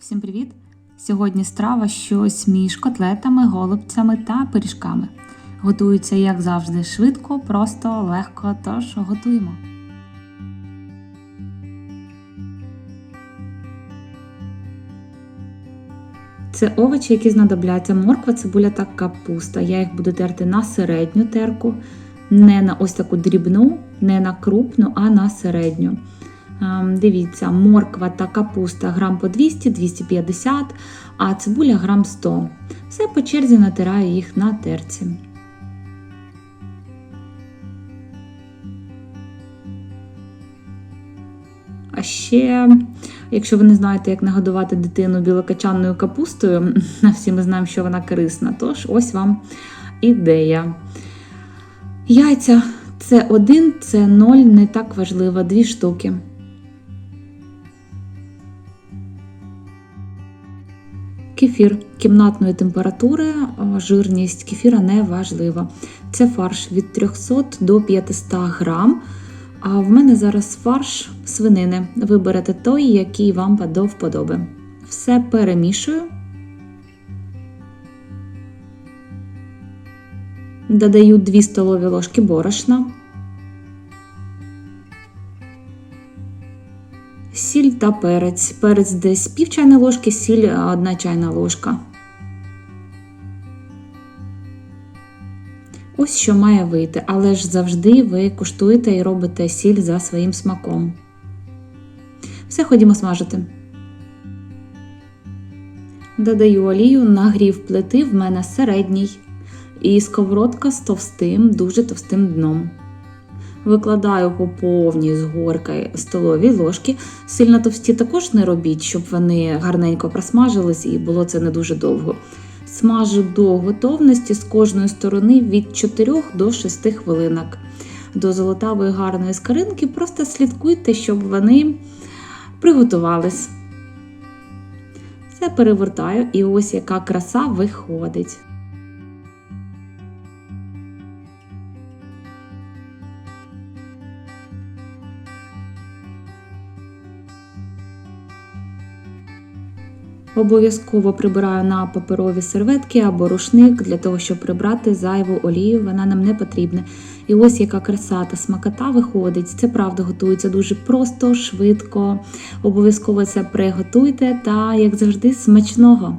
Всім привіт! Сьогодні страва щось між котлетами, голубцями та пиріжками. Готується, як завжди, швидко, просто, легко, тож готуємо. Це овочі, які знадобляться морква, цибуля та капуста. Я їх буду терти на середню терку, не на ось таку дрібну, не на крупну, а на середню. Ем, Дивіться, морква та капуста грам по 200-250, а цибуля грам 100. Все по черзі натираю їх на терці. А ще, якщо ви не знаєте, як нагодувати дитину білокачанною капустою, всі ми знаємо, що вона корисна. Тож ось вам ідея. Яйця це один, це ноль, не так важливо, дві штуки. Кефір кімнатної температури, жирність кефіра не важлива. Це фарш від 300 до 500 грам. А в мене зараз фарш свинини. Виберете той, який вам до вподоби. Все перемішую. Додаю 2 столові ложки борошна. Сіль та перець. Перець десь пів чайної ложки, сіль одна чайна ложка. Ось що має вийти, але ж завжди ви куштуєте і робите сіль за своїм смаком. Все ходімо смажити. Додаю олію, нагрів плити в мене середній. І сковородка з товстим, дуже товстим дном. Викладаю по повній з горки столові ложки. Сильно товсті також не робіть, щоб вони гарненько просмажились і було це не дуже довго. Смажу до готовності з кожної сторони від 4 до 6 хвилинок. До золотавої гарної скаринки просто слідкуйте, щоб вони приготувались. Все перевертаю, і ось яка краса виходить. Обов'язково прибираю на паперові серветки або рушник для того, щоб прибрати зайву олію, вона нам не потрібна. І ось яка краса та смакота виходить. Це правда готується дуже просто, швидко. Обов'язково це приготуйте та, як завжди, смачного!